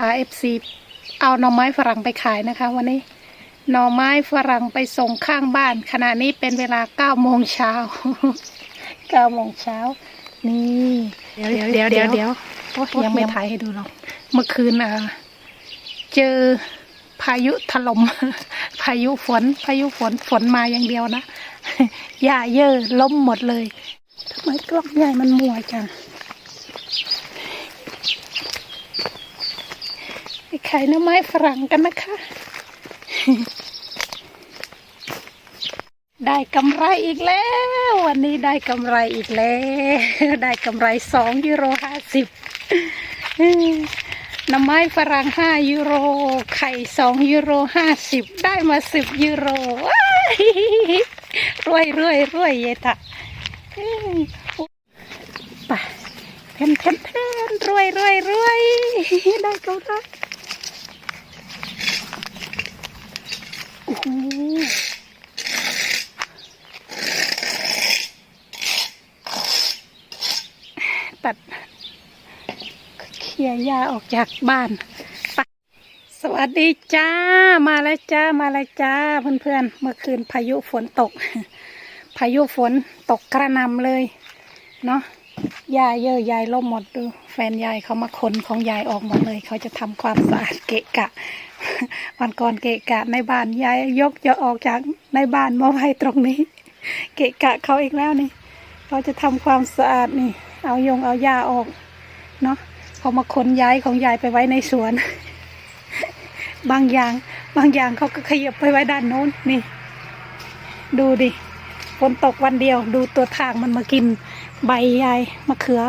พาเอฟซีเอาหน่อไม้ฝรั่งไปขายนะคะ วันนี้หน่อไม้ฝรั่งไปส่งข้างบ้าน ขณะนี้เป็นเวลาเก้าโมงเช้าเก้าโมงเช้านี่เดี๋ยวเดี๋ยวเดี๋ยวเดี๋ยวยังไม่ถ่ายให้ดูหรอกเมื่อคืนอะเจอพายุถล่มพายุฝน พายุฝนฝนมาอย่างเดียวนะหญ้าเยอะล้มหมดเลยทำไมกล้องใหญ่มันมัวจัง ไป ขายหน้ำไม้ฝรั่งกันนะคะ ได้กำไรอีกแล้ว วันนี้ได้กำไรอีกแล้ว ได้กำไรสองยูโรห้าสิบหน้ำไม้ฝรั่งห้ายูโร ไข่สองยูโรห้าสิบได้มาสิบยูโรว้ายรวยรวยรวยเยตะไปเทนเทนเทนรวยรวยรวยได้กำไร โอ้โหตัดเคลี ย้าออกจากบ้าน สวัสดีจ้า มาแล้วจ้า มาแล้วจ้าเพื่อนๆ เมื่อคืนพายุฝนตก พายุฝนตกกระนำเลย เนาะหญ้าเยอะยายล่มหมดดู แฟนยายเขามาขนของยายออกหมดเลย เขาจะทำความสะอาดเกะกะ วันก่อนเกะกะในบ้านยายยกจะออกจากในบ้านมาไว้ตรงนี้ เกะกะเขาอีกแล้วนี่ เขาจะทำความสะอาดนี่ เอายงเอาหญ้าออกเนาะ เขามาขนย้ายของยายไปไว้ในสวน บางอย่าง บางอย่างเขาก็ขยับไปไว้ด้านโน้นนี่ ดูดิฝนตกวันเดียว ดูตัวทางมันมากิน ใบยายมะเขือ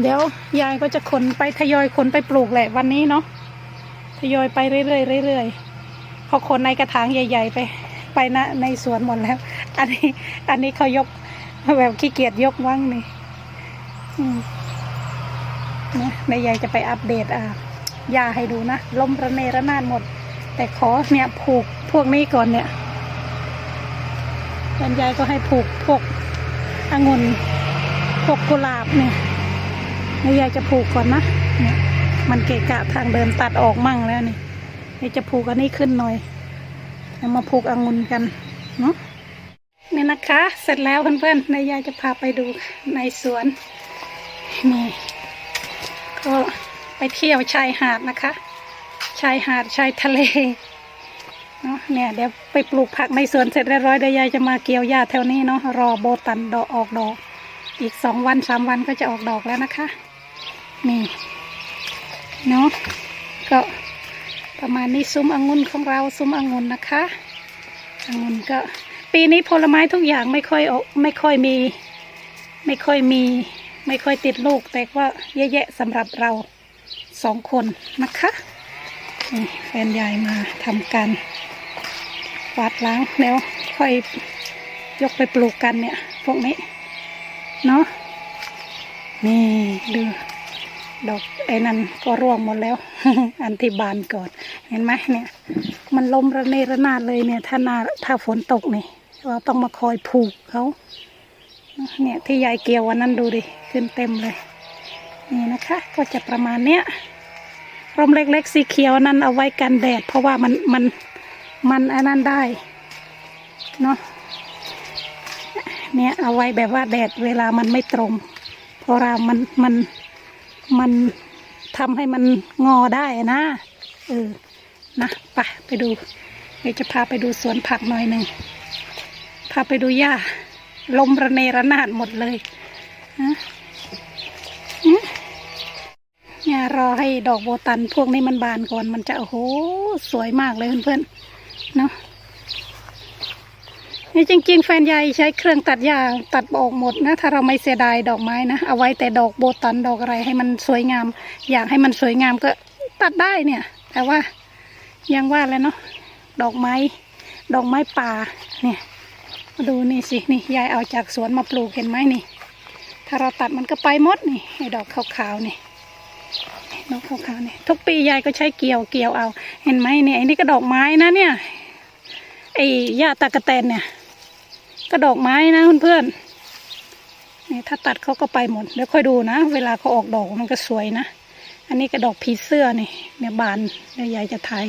เดี๋ยวยายก็จะขนไปทยอยขนไปปลูกแหละวันนี้เนาะทยอยไปเรื่อยๆเรื่อยๆเขาคนในกระถางใหญ่ ๆ ไป ไปนะในสวนหมดแล้ว อันนี้ อันนี้เขายกแบบขี้เกียจยกว่างนี่ อืม นะในยายจะไปอัปเดตอะยาให้ดูนะลมระเนระนาดหมด แต่ขอเนี่ยผูกพวกนี้ก่อนเนี่ยแล้วยายก็ให้ผูกพวกองุ่นพวกกุหลาบเนี่ยในยายจะผูกก่อนนะเนี่ยมันเกะกะทางเดินตัดออกมั่งแล้วนี่นี่จะผูกอันนี้ขึ้นหน่อยแล้วมาผูกองุ่นกันเนาะนี่นะคะ เสร็จแล้วเพื่อนๆนายยายจะพาไปดูในสวนนี่ ก็ไปเที่ยวชายหาดนะคะ ชายหาดชายทะเลเนาะเนี่ยเดี๋ยวไปปลูกผักในสวนเสร็จเรียบร้อยเดี๋ยวยายจะมาเกี่ยวหญ้าแถวนี้เนาะรอโบตันดอกออกดอก อีกสองวันสามวันก็จะออกดอกแล้วนะคะ นี่เนาะก็ประมาณนี้ซุ้มองุ่นของเราซุ้มองุ่นนะคะองุ่นก็ ปีนี้ผลไม้ทุกอย่างไม่ค่อยออกไม่ค่อยมี ไม่ค่อยมี ไม่ค่อยติดลูก แต่ว่าเยอะแยะสำหรับเราสองคนนะคะแฟนยายมาทำการวาดล้างแล้วค่อยยกไปปลูกกันเนี่ย พวกนี้ เนาะนี่ดูดอกไอ้นั่นก็ร่วงหมดแล้ว อันที่บานก่อน เห็นไหมเนี่ย มันล้มระเนระนาดเลยเนี่ย ถ้านาถ้าฝนตกนี่เราต้องมาคอยผูกเขา เนี่ยที่ยายเกี่ยววันนั้นดูดิขึ้นเต็มเลยนี่นะคะ ก็จะประมาณเนี้ยร่มเล็กๆสีเขียวนั้นเอาไว้กันแดด เพราะว่ามันมันมันอันนั้นได้เนาะเนี่ยเอาไว้แบบว่าแดดเวลามันไม่ตรง เพราะเรามันมันมันทำให้มันงอได้นะเออนะไปไปดูเดี๋ยวจะพาไปดูสวนผักหน่อยหนึ่งพาไปดูหญ้า ลมระเนระนาดหมดเลยนะเนี่ยรอให้ดอกโบตันพวกนี้มันบานก่อนมันจะโอ้โหสวยมากเลยเพื่อนๆเนาะนี่จริง ๆ แฟนยายใช้เครื่องตัดหญ้าตัดออกหมดนะ ถ้าเราไม่เสียดายดอกไม้นะ เอาไว้แต่ดอกโบตันดอกอะไรให้มันสวยงาม อยากให้มันสวยงามก็ตัดได้เนี่ย แต่ว่ายังว่าแล้วเนาะดอกไม้ ดอกไม้ป่าเนี่ย ดูนี่สิ นี่ยายเอาจากสวนมาปลูกเห็นไหมนี่ ถ้าเราตัดมันก็ไปหมดนี่ไอ้ดอกขาวๆนี่ดอกขาวๆนี่ ทุกปียายก็ใช้เกี่ยวเกี่ยวเอา เห็นไหมเนี่ยไอ้นี่ก็ดอกไม้นะเนี่ย ไอ้หญ้าตากระแตนเนี่ย ก็ดอกไม้นะเพื่อนๆ นี่ถ้าตัดเขาก็ไปหมด เดี๋ยวค่อยดูนะ เวลาเขาออกดอกมันก็สวยนะ อันนี้กระดอกผีเสื้อนี่เนี่ยบานเดี๋ยวยายจะถ่าย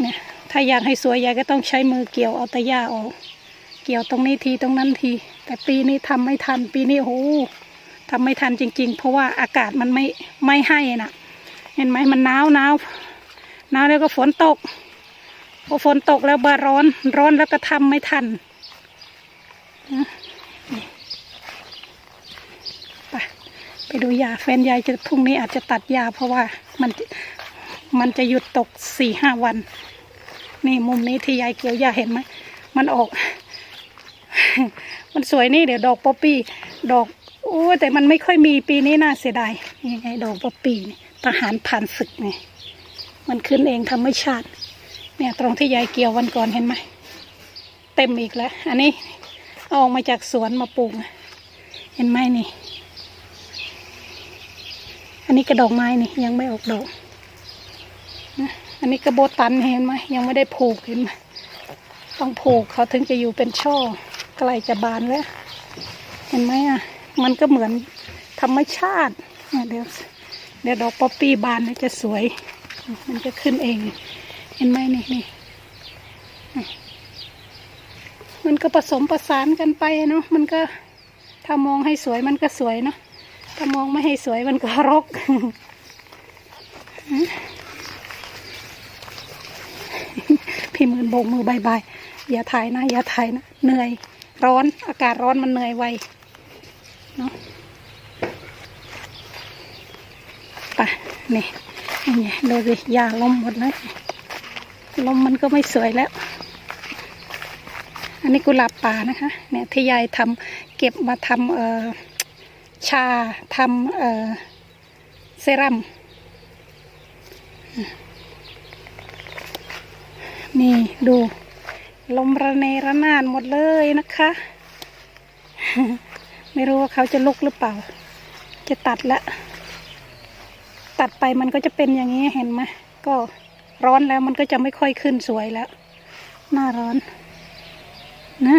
เนี่ย ถ้าอยากให้สวยยายก็ต้องใช้มือเกี่ยวเอาตะหญ้าออก เกี่ยวตรงนี้ทีตรงนั้นที แต่ปีนี้ทำไม่ทัน ปีนี้โอ้โหทำไม่ทันจริง ๆ เพราะว่าอากาศมันไม่ไม่ให้น่ะ เห็นไหมมันหนาวหนาวหนาวแล้วก็ฝนตกพอฝนตกแล้วบาร้อน ร้อนแล้วก็ทำไม่ทันไปไปดูยาแฟนยายจะพรุ่งนี้อาจจะตัดยาเพราะว่ามันมันจะหยุดตกสี่ห้าวัน นี่มุมนี้ที่ยายเกี่ยวยาเห็นไหมมันออก มันสวยนี่เดี๋ยวดอกป๊อปปี้ดอกโอ้แต่มันไม่ค่อยมีปีนี้น่าเสียดายนี่ไงดอกป๊อปปี้ทหารผ่านศึกไงมันขึ้นเองธรรมชาติ เนี่ยตรงที่ยายเกี่ยววันก่อนเห็นไหมเต็มอีกแล้ว อันนี้เอาออกมาจากสวนมาปลูกเห็นไหมนี่ อันนี้กระดอกไม้นี่ยังไม่ออกดอกนะอันนี้กระโบตันเห็นไหมยังไม่ได้ผูกเห็นไหมต้องผูกเขาถึงจะอยู่เป็นช่อ ใกล้จะบานแล้ว เห็นไหมอะ มันก็เหมือนธรรมชาติเดี๋ยวเดี๋ยวดอกป๊อปปี้บานเนี่ยจะสวย มันจะขึ้นเอง เห็นไหมนี่นี่นี่มันก็ผสมประสานกันไปเนาะมันก็ถ้ามองให้สวยมันก็สวยเนาะถ้ามองไม่ให้สวยมันก็รกพี่มือนโบกมือบายบายอย่าถ่ายนะ อย่าถ่ายนะ เหนื่อย ร้อนอากาศร้อนมันเหนื่อยไวเนาะไปนี่นี่ดูสิยาลมหมดเลยลมมันก็ไม่สวยแล้ว อันนี้กุหลาบป่านะคะ เนี่ยที่ยายทำเก็บมาทำเอ่อชาทำเอ่อเซรั่มนี่ดู ลมระเนระนาดหมดเลยนะคะ ไม่รู้ว่าเขาจะลุกหรือเปล่า จะตัดละ ตัดไปมันก็จะเป็นอย่างนี้เห็นไหมก็ร้อนแล้วมันก็จะไม่ค่อยขึ้นสวยแล้ว หน้าร้อน นะ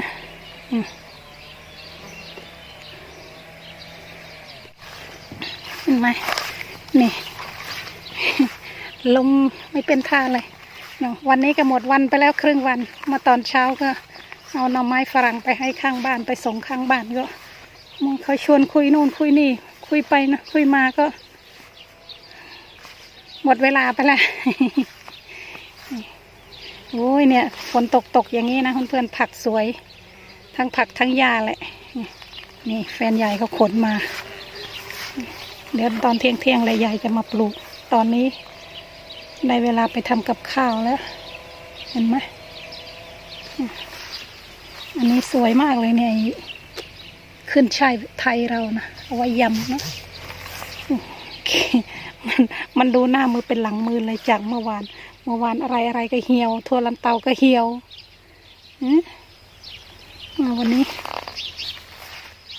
เห็นไหมนี่ ลมไม่เป็นท่าเลย เนาะวันนี้ก็หมดวันไปแล้วครึ่งวันมาตอนเช้าก็ เอาหน่อไม้ฝรั่งไปให้ข้างบ้านไปส่งข้างบ้านก็มึงเขาชวนคุยนู่นคุยนี่ คุยไปนะคุยมาก็ หมดเวลาไปแล้วโอ้ยเนี่ยฝนตกตกอย่างนี้นะเพื่อนๆผักสวย ทั้งผักทั้งหญ้าแหละ นี่แฟนยายเขาขนมา เดี๋ยวตอนเที่ยงเที่ยงเลยยายจะมาปลูกตอนนี้ ได้เวลาไปทำกับข้าวแล้ว เห็นไหมอันนี้สวยมากเลยเนี่ยขึ้นช่ายไทยเรานะเอาไว้ยำนะโอเคมันมันดูหน้ามือเป็นหลังมือเลยจากเมื่อวาน เมื่อวานอะไรอะไรก็เหี่ยวทั่วลันเตาก็เหี่ยวอืมมาวันนี้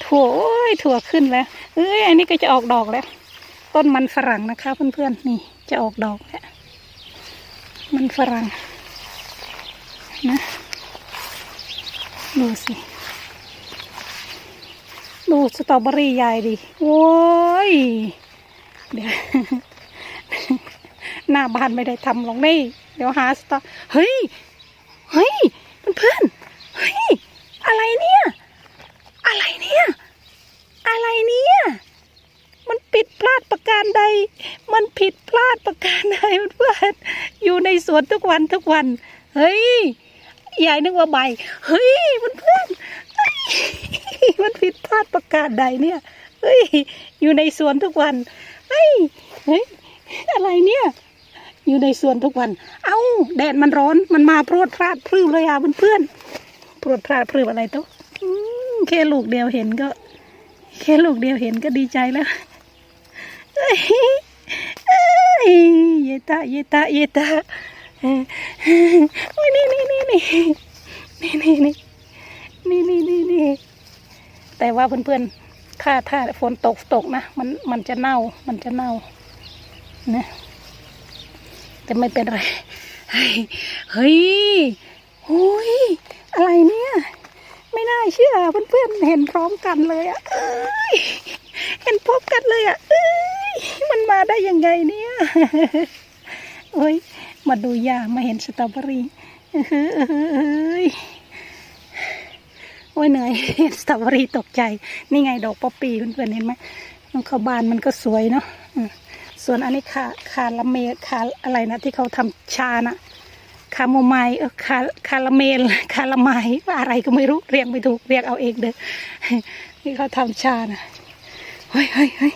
ถั่วโอ้ยถั่วขึ้นแล้ว เอ้ยอันนี้ก็จะออกดอกแล้ว ต้นมันฝรั่งนะคะ เพื่อนๆนี่จะออกดอกแล้ว มันฝรั่งนะดูสิ ดูสตรอเบอรี่ใหญ่ดิโอ้ย เดี๋ยว หน้าบ้านไม่ได้ทำหรอกนี่ เดี๋ยวหาสตอเฮ้ย เฮ้ย เพื่อนเฮ้ย อะไรเนี่ย อะไรเนี่ย อะไรเนี่ย มันผิดพ ลาดประการใด มันผิดพลาดประการใดเพื่อนอยู่ในสวนทุกวันทุกวัน เฮ้ยยายนึกว่าใบ เฮ้ยเพื่อนมันผิดพลาดประการใดเนี่ย เฮ้ย อยู่ในสวนทุกวัน เฮ้ย เฮ้ย อะไรเนี่ย อยู่ในสวนทุกวัน เอ้า แดดมันร้อน มันมาโพรวดพลาดพรื้เลยอะเพื่อนๆโพรวดพลาดพรื้อะไรตุ๊กอืมแค่ลูกเดียวเห็นก็ แค่ลูกเดียวเห็นก็ดีใจแล้ว เอ้ยเอ้ยเยตาเยตาเยตาเอ้ยโอ้ยนี่นี่นี่นี่นี่นี่นี่นี่นี่นี่นี่แต่ว่าเพื่อนๆถ้าถ้าฝนตกตกนะมันมันจะเน่ามันจะเน่านะแต่ไม่เป็นไร เฮ้ยเฮ้ยอ้ยอะไรเนี่ย ไม่น่าเชื่อเพื่อนๆเห็นพร้อมกันเลยอะเอ้ยเห็นพร้อมกันเลยอะ มันมาได้ยังไงเนี่ยโอ้ยมาดูยามาเห็นสตรอเบอรี่เอ้ยเอ้ยโอ้ยเหนื่อยเห็นสตรอเบอรี่ตกใจ นี่ไงดอกป๊อปปี้เพื่อนๆเห็นไหมมันเข้าบานมันก็สวยเนาะส่วนอันนี้คาคาราเมลคาอะไรนะที่เขาทำชานะคาโมไมล์เออคาคาราเมล คาราไมล์ว่าอะไรก็ไม่รู้เรียกไม่ถูกเรียกเอาเองเด้อที่เขาทำชานะเฮ้ยเฮ้ยเฮ้ย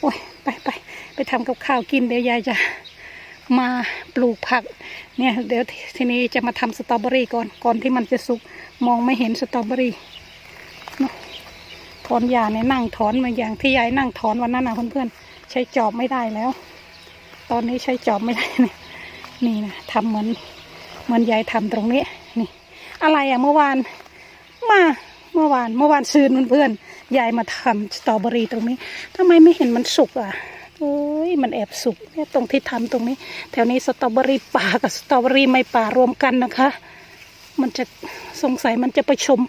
โอ้ย ไปไปไปทำกับข้าวกินเดี๋ยวยายจะมาปลูกผักเนี่ยเดี๋ยวทีนี้จะมาทำสตรอเบอรี่ก่อนก่อนที่มันจะสุกมองไม่เห็นสตรอเบอรี่เนาะถอนหญ้าเนี่ยนั่งถอนมาอย่างที่ยายนั่งถอนวันนั้นนะเพื่อนๆใช้จอบไม่ได้แล้ว ตอนนี้ใช้จอบไม่ได้เนี่ยนี่นะทำเหมือนเหมือนยายทำตรงนี้นี่ อะไรอะเมื่อวานมา เมื่อวานเมื่อวานซื้อนุ้นเพื่อนยายมาทำสตรอเบอรี่ตรงนี้ทำไมไม่เห็นมันสุกอะเอ้ยมันแอบสุกเนี่ยตรงที่ทำตรงนี้ แถวนี้สตรอเบอรี่ป่ากับสตรอเบอรี่ไม่ป่ารวมกันนะคะ มันจะสงสัยมันจะผสม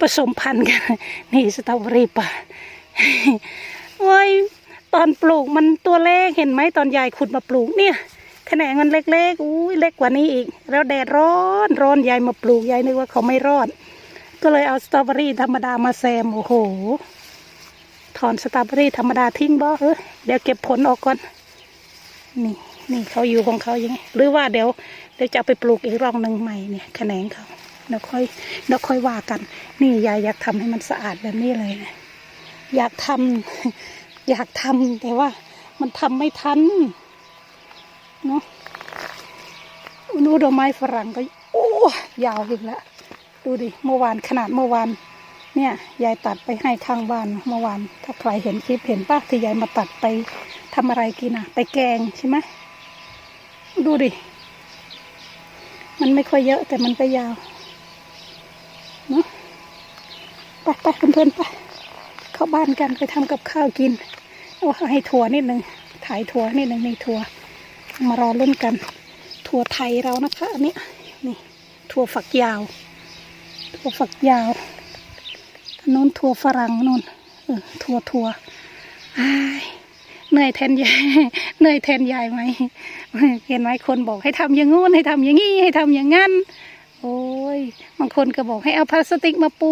ผสมพันธุ์กัน นี่สตรอเบอรี่ป่าโอ้ยตอนปลูกมันตัวเล็กเห็นไหมตอนยายขุดมาปลูกเนี่ยแขนงมันเล็กๆอุ้ยเล็กกว่านี้อีก แล้วแดดร้อนร้อนยายมาปลูกยายนึกว่าเขาไม่รอด ก็เลยเอาสตรอเบอรี่ธรรมดามาแซม โอ้โห ถอนสตรอเบอรี่ธรรมดาทิ้งบ่เออเดี๋ยวเก็บผลออกก่อน นี่ นี่เขาอยู่ของเขาอย่างไงหรือว่าเดี๋ยวเดี๋ยวจะไปปลูกอีกร่องหนึ่งใหม่เนี่ยแขนงเขาเดี๋ยวค่อยเดี๋ยวค่อยว่ากัน นี่ยายอยากทำให้มันสะอาดแบบนี้เลยนะอยากทำอยากทำแต่ว่ามันทำไม่ทันเนาะนูดอกไม้ฝรั่งก็ โอ้ยาวอีกแล้ว ดูดิเมื่อวานขนาดเมื่อวาน เนี่ยยายตัดไปให้ข้างบ้านเมื่อวาน ถ้าใครเห็นคลิปเห็นปะที่ยายมาตัดไปทำอะไรกินอะไปแกงใช่ไหมดูดิ มันไม่ค่อยเยอะแต่มันก็ยาวเนาะไปไปเพื่อนๆไปเข้าบ้านกันไปทำกับข้าวกินเอาให้ถั่วนิดหนึ่งถ่ายถั่วนิดหนึ่งในถั่วมารอรุ่นกัน ถั่วไทยเรานะคะอันนี้นี่ถั่วฝักยาว ถั่วฝักยาวนู้นถั่วฝรั่งนู่นเออถั่วถั่วเหนื่อยแทนยายเหนื่อยแทนยายไหมเห็นไหมคนบอกให้ทำอย่างงู้นให้ทำอย่างงี้ให้ทำอย่างงั้น โอ้ยบางคนก็บอกให้เอาพลาสติกมาปู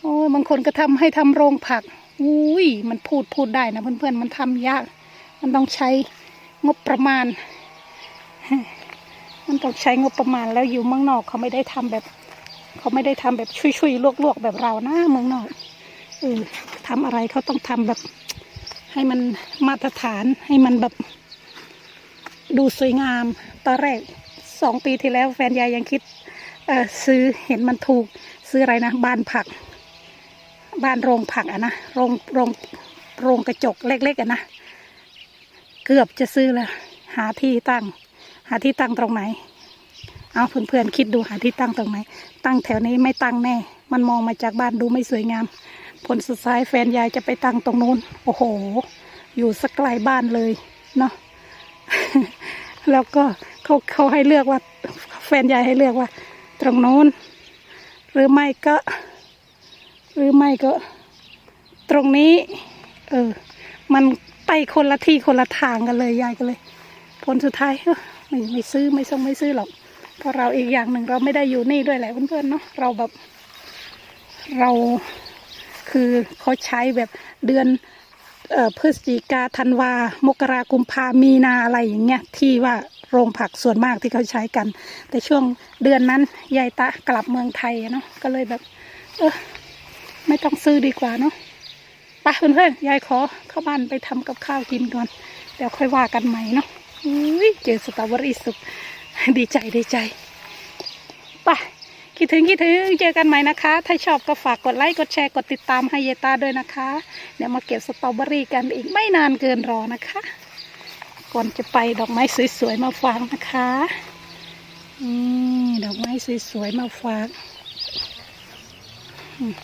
โอ้ยบางคนก็ทำให้ทำโรงผักอุ้ยมันพูดพูดได้นะเพื่อนๆมันทำยาก มันต้องใช้งบประมาณ มันต้องใช้งบประมาณแล้วอยู่เมืองนอกเขาไม่ได้ทำแบบ เขาไม่ได้ทำแบบชุยๆลวกๆแบบเรานะเมืองนอกเออทำอะไรเขาต้องทำแบบ ให้มันมาตรฐานให้มันแบบ ดูสวยงามตอนแรกสองปีที่แล้วแฟนยายยังคิดเออซื้อเห็นมันถูกซื้ออะไรนะบ้านผัก บ้านโรงผักอะนะโรงโรงโรงกระจกเล็กๆอะนะ เกือบจะซื้อแล้วหาที่ตั้ง หาที่ตั้งตรงไหน เอาเพื่อนๆคิดดูหาที่ตั้งตรงไหน ตั้งแถวนี้ไม่ตั้งแน่ มันมองมาจากบ้านดูไม่สวยงาม ผลสุดท้ายแฟนยายจะไปตั้งตรงนู้น โอ้โห อยู่สักไกลบ้านเลยเนาะ แล้วก็เขาเขาให้เลือกว่า แฟนยายให้เลือกว่า ตรงนู้น หรือไม่ก็ หรือไม่ก็ ตรงนี้ เออ มันไปคนละที่คนละทางกันเลยยายก็เลย ผลสุดท้ายไม่ไม่ซื้อไม่ส่งไม่ซื้อหรอก เพราะเราอีกอย่างหนึ่งเราไม่ได้อยู่นี่ด้วยแหละเพื่อนๆเนาะเราแบบเราคือเขาใช้แบบเดือนเอ่อพฤศจิกาธันวา มกรากุมภามีนาอะไรอย่างเงี้ยที่ว่าโรงผักส่วนมากที่เขาใช้กัน แต่ช่วงเดือนนั้นยายตะกลับเมืองไทยเนาะก็เลยแบบ เออไม่ต้องซื้อดีกว่าเนาะไปเพื่อนๆยายขอเข้าบ้านไปทำกับข้าวกินก่อน เดี๋ยวค่อยว่ากันใหม่เนาะอุ้ยเจอสตรอเบอรี่สุก ดีใจดีใจไปคิดถึงคิดถึงเจอกันใหม่นะคะ ถ้าชอบก็ฝากกดไลค์กดแชร์กดติดตามให้เยตาด้วยนะคะ เดี๋ยวมาเก็บสตรอเบอรี่กันอีกไม่นานเกินรอนะคะ ก่อนจะไปดอกไม้สวยๆมาฝากนะคะนี่ดอกไม้สวยๆมาฝากอืม